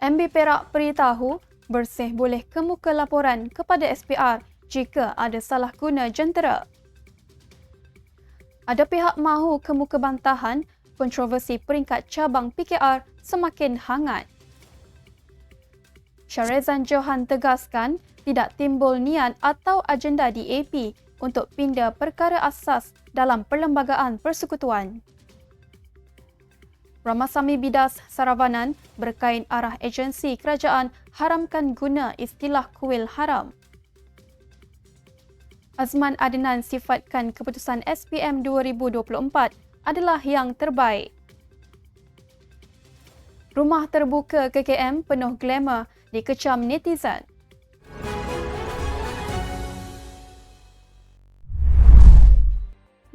MB Perak beritahu bersih boleh kemuka laporan kepada SPR jika ada salah guna jentera. Ada pihak mahu kemuka bantahan kontroversi peringkat cabang PKR semakin hangat. Syarizan Johan tegaskan tidak timbul niat atau agenda DAP untuk pindah perkara asas dalam perlembagaan persekutuan. Ramasami Bidas Saravanan berkain arah agensi kerajaan haramkan guna istilah kuil haram. Azman Adnan sifatkan keputusan SPM 2024 adalah yang terbaik. Rumah terbuka KKM penuh glamour dikecam netizen.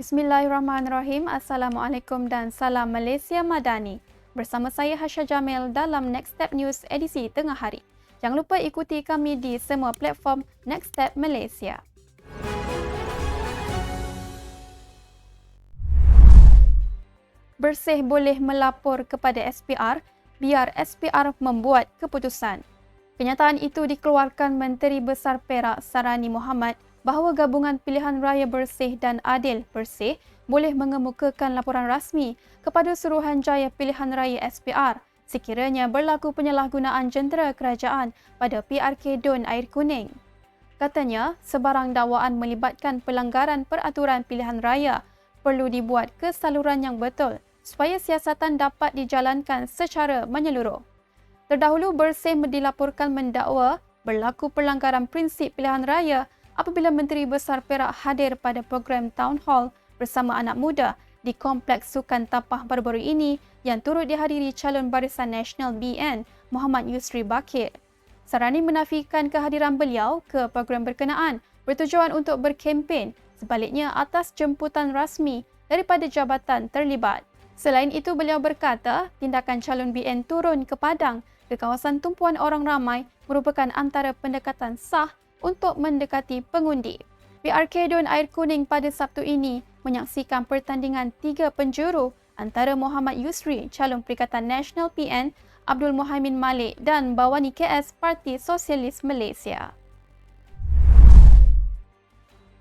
Bismillahirrahmanirrahim. Assalamualaikum dan salam Malaysia Madani. Bersama saya Hasha Jamil dalam Next Step News edisi tengah hari. Jangan lupa ikuti kami di semua platform Next Step Malaysia. Bersih boleh melapor kepada SPR biar SPR membuat keputusan. Kenyataan itu dikeluarkan Menteri Besar Perak Sarani Muhammad bahawa gabungan pilihan raya bersih dan adil bersih boleh mengemukakan laporan rasmi kepada Suruhanjaya Pilihan Raya SPR sekiranya berlaku penyalahgunaan jentera kerajaan pada PRK Don Air Kuning. Katanya, sebarang dakwaan melibatkan pelanggaran peraturan pilihan raya perlu dibuat ke saluran yang betul supaya siasatan dapat dijalankan secara menyeluruh. Terdahulu Bersih dilaporkan mendakwa berlaku pelanggaran prinsip pilihan raya apabila Menteri Besar Perak hadir pada program Town Hall bersama anak muda di Kompleks Sukan Tapah baru-baru ini yang turut dihadiri calon Barisan Nasional BN Muhammad Yusri Bakir. Sarani menafikan kehadiran beliau ke program berkenaan bertujuan untuk berkempen sebaliknya atas jemputan rasmi daripada jabatan terlibat. Selain itu, beliau berkata tindakan calon BN turun ke Padang ke kawasan tumpuan orang ramai merupakan antara pendekatan sah untuk mendekati pengundi. PRK Don Air Kuning pada Sabtu ini menyaksikan pertandingan tiga penjuru antara Muhammad Yusri, calon Perikatan Nasional PN, Abdul Muhaimin Malik dan Bawani KS Parti Sosialis Malaysia.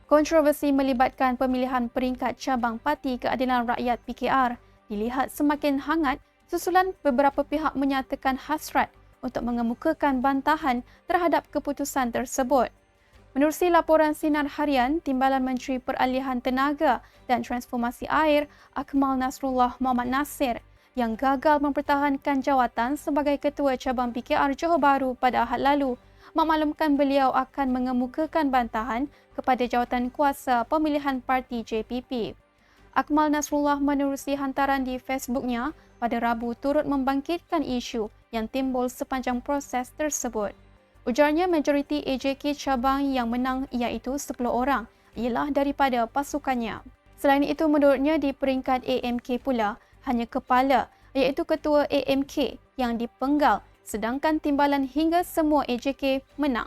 Kontroversi melibatkan pemilihan peringkat cabang Parti Keadilan Rakyat PKR dilihat semakin hangat susulan beberapa pihak menyatakan hasrat untuk mengemukakan bantahan terhadap keputusan tersebut. Menerusi laporan Sinar Harian, Timbalan Menteri Peralihan Tenaga dan Transformasi Air Akmal Nasrullah Muhammad Nasir yang gagal mempertahankan jawatan sebagai Ketua Cabang PKR Johor Bahru pada Ahad lalu, memaklumkan beliau akan mengemukakan bantahan kepada jawatan kuasa pemilihan parti JPP. Akmal Nasrullah menerusi hantaran di Facebooknya pada Rabu turut membangkitkan isu yang timbul sepanjang proses tersebut. Ujarnya majoriti AJK cabang yang menang iaitu 10 orang ialah daripada pasukannya. Selain itu menurutnya di peringkat AMK pula hanya kepala iaitu ketua AMK yang dipenggal sedangkan timbalan hingga semua AJK menang.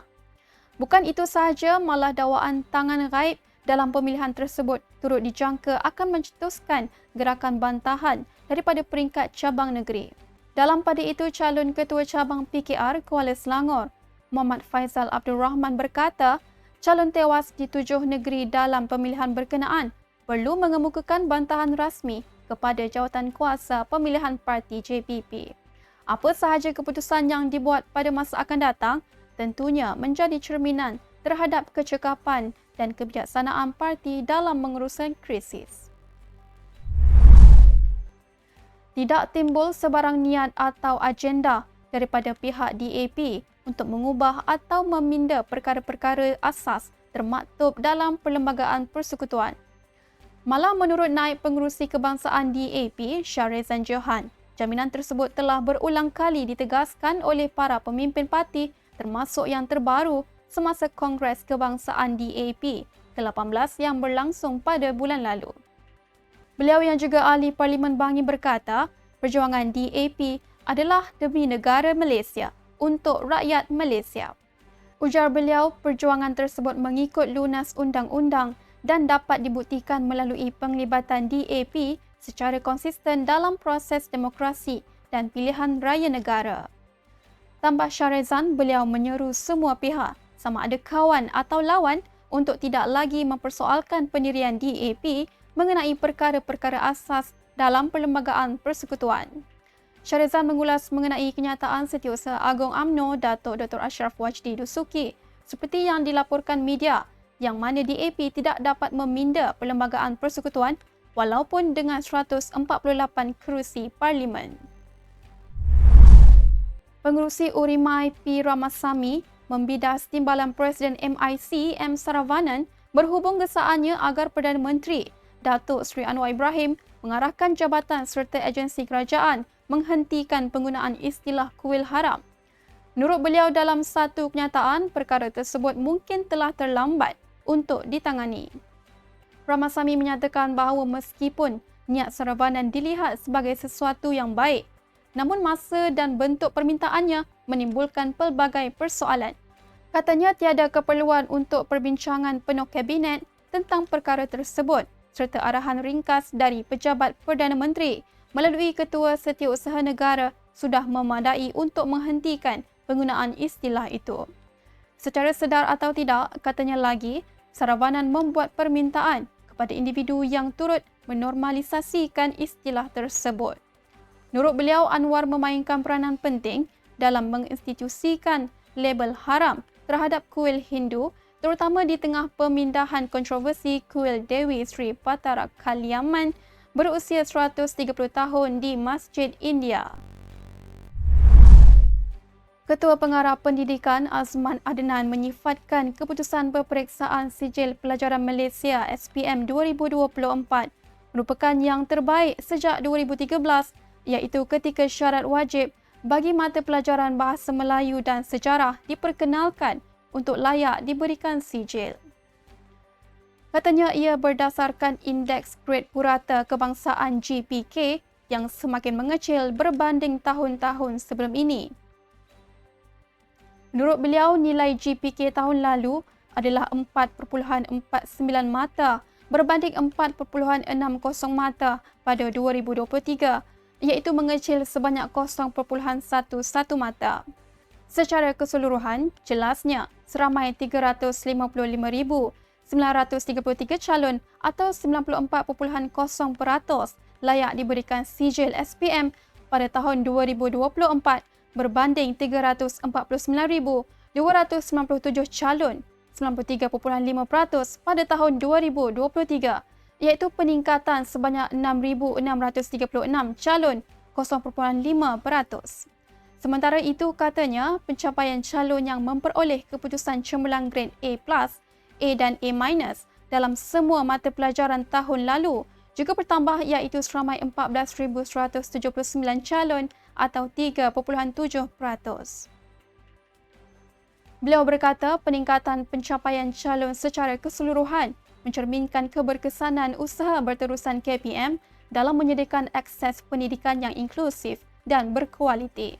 Bukan itu sahaja malah dakwaan tangan gaib dalam pemilihan tersebut turut dijangka akan mencetuskan gerakan bantahan daripada peringkat cabang negeri. Dalam pada itu, calon ketua cabang PKR Kuala Selangor, Muhammad Faizal Abdul Rahman berkata, calon tewas di tujuh negeri dalam pemilihan berkenaan perlu mengemukakan bantahan rasmi kepada jawatan kuasa pemilihan parti JPP. Apa sahaja keputusan yang dibuat pada masa akan datang tentunya menjadi cerminan terhadap kecekapan dan kebijaksanaan parti dalam menguruskan krisis. Tidak timbul sebarang niat atau agenda daripada pihak DAP untuk mengubah atau meminda perkara-perkara asas termaktub dalam Perlembagaan Persekutuan. Malah menurut naib pengurusi kebangsaan DAP, Syarizan Johan, jaminan tersebut telah berulang kali ditegaskan oleh para pemimpin parti termasuk yang terbaru semasa Kongres Kebangsaan DAP ke-18 yang berlangsung pada bulan lalu. Beliau yang juga ahli Parlimen Bangi berkata, perjuangan DAP adalah demi negara Malaysia untuk rakyat Malaysia. Ujar beliau, perjuangan tersebut mengikut lunas undang-undang dan dapat dibuktikan melalui penglibatan DAP secara konsisten dalam proses demokrasi dan pilihan raya negara. Tambah Syarizan, beliau menyeru semua pihak sama ada kawan atau lawan untuk tidak lagi mempersoalkan pendirian DAP mengenai perkara-perkara asas dalam perlembagaan persekutuan. Syarizan mengulas mengenai kenyataan Setiausaha Agong AMNO Datuk Dr. Ashraf Wajdi Dusuki seperti yang dilaporkan media yang mana DAP tidak dapat meminda perlembagaan persekutuan walaupun dengan 148 kerusi parlimen. Pengurusi Urimai P. Ramasamy membidas timbalan Presiden MIC M. Saravanan berhubung gesaannya agar Perdana Menteri Datuk Seri Anwar Ibrahim mengarahkan jabatan serta agensi kerajaan menghentikan penggunaan istilah kuil haram. Menurut beliau dalam satu kenyataan, perkara tersebut mungkin telah terlambat untuk ditangani. Ramasamy menyatakan bahawa meskipun niat Saravanan dilihat sebagai sesuatu yang baik, namun masa dan bentuk permintaannya menimbulkan pelbagai persoalan. Katanya tiada keperluan untuk perbincangan penuh kabinet tentang perkara tersebut serta arahan ringkas dari pejabat Perdana Menteri melalui Ketua Setiausaha Negara sudah memadai untuk menghentikan penggunaan istilah itu. Secara sedar atau tidak, katanya lagi, Saravanan membuat permintaan kepada individu yang turut menormalisasikan istilah tersebut. Menurut beliau, Anwar memainkan peranan penting dalam menginstitusikan label haram terhadap kuil Hindu terutama di tengah pemindahan kontroversi kuil Dewi Sri Patara Kaliaman berusia 130 tahun di Masjid India. Ketua Pengarah Pendidikan Azman Adnan menyifatkan keputusan peperiksaan sijil pelajaran Malaysia SPM 2024 merupakan yang terbaik sejak 2013 iaitu ketika syarat wajib bagi mata pelajaran bahasa Melayu dan sejarah diperkenalkan untuk layak diberikan sijil. Katanya ia berdasarkan indeks grade purata kebangsaan GPK yang semakin mengecil berbanding tahun-tahun sebelum ini. Menurut beliau, nilai GPK tahun lalu adalah 4.49 mata berbanding 4.60 mata pada 2023 iaitu mengecil sebanyak 0.11 mata. Secara keseluruhan, jelasnya seramai 355,933 calon atau 94.0% layak diberikan sijil SPM pada tahun 2024 berbanding 349,297 calon 93.5% pada tahun 2023 iaitu peningkatan sebanyak 6,636 calon 0.5%. Sementara itu, katanya pencapaian calon yang memperoleh keputusan cemerlang grade A+, A dan A- dalam semua mata pelajaran tahun lalu juga bertambah iaitu seramai 14,179 calon atau 3.7%. Beliau berkata peningkatan pencapaian calon secara keseluruhan mencerminkan keberkesanan usaha berterusan KPM dalam menyediakan akses pendidikan yang inklusif dan berkualiti.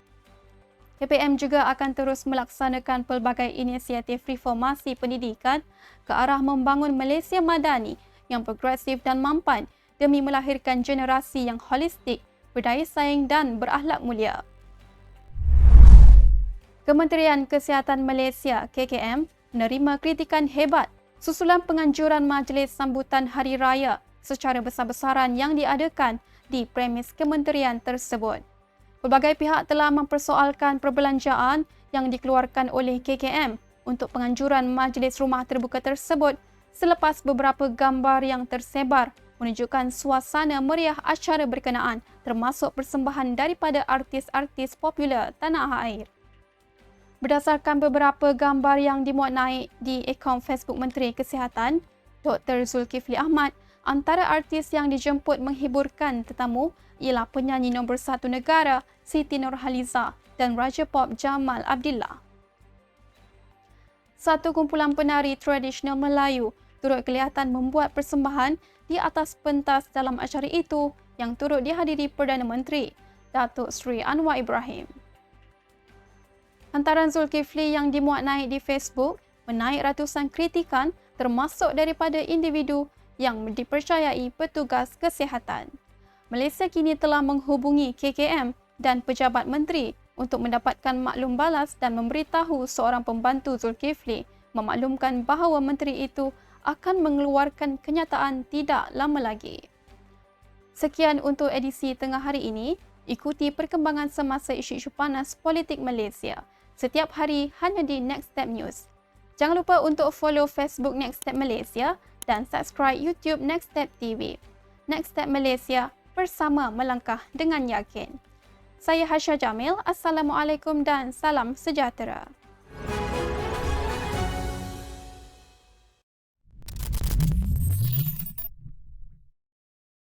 KPM juga akan terus melaksanakan pelbagai inisiatif reformasi pendidikan ke arah membangun Malaysia Madani yang progresif dan mampan demi melahirkan generasi yang holistik, berdaya saing dan berakhlak mulia. Kementerian Kesihatan Malaysia KKM menerima kritikan hebat susulan penganjuran majlis sambutan Hari Raya secara besar-besaran yang diadakan di premis kementerian tersebut. Pelbagai pihak telah mempersoalkan perbelanjaan yang dikeluarkan oleh KKM untuk penganjuran majlis rumah terbuka tersebut selepas beberapa gambar yang tersebar menunjukkan suasana meriah acara berkenaan termasuk persembahan daripada artis-artis popular tanah air. Berdasarkan beberapa gambar yang dimuat naik di akaun Facebook Menteri Kesihatan, Dr. Zulkifli Ahmad, antara artis yang dijemput menghiburkan tetamu ialah penyanyi nombor satu negara Siti Nurhaliza dan Raja Pop Jamal Abdillah. Satu kumpulan penari tradisional Melayu turut kelihatan membuat persembahan di atas pentas dalam acara itu yang turut dihadiri Perdana Menteri Datuk Seri Anwar Ibrahim. Hantaran Zulkifli yang dimuat naik di Facebook menaik ratusan kritikan termasuk daripada individu yang dipercayai petugas kesihatan. Malaysia kini telah menghubungi KKM dan pejabat menteri untuk mendapatkan maklum balas dan memberitahu seorang pembantu Zulkifli memaklumkan bahawa menteri itu akan mengeluarkan kenyataan tidak lama lagi. Sekian untuk edisi tengah hari ini. Ikuti perkembangan semasa isu-isu panas politik Malaysia setiap hari hanya di Next Step News. Jangan lupa untuk follow Facebook Next Step Malaysia dan subscribe YouTube Next Step TV. Next Step Malaysia bersama melangkah dengan yakin. Saya Hasya Jamil. Assalamualaikum dan salam sejahtera.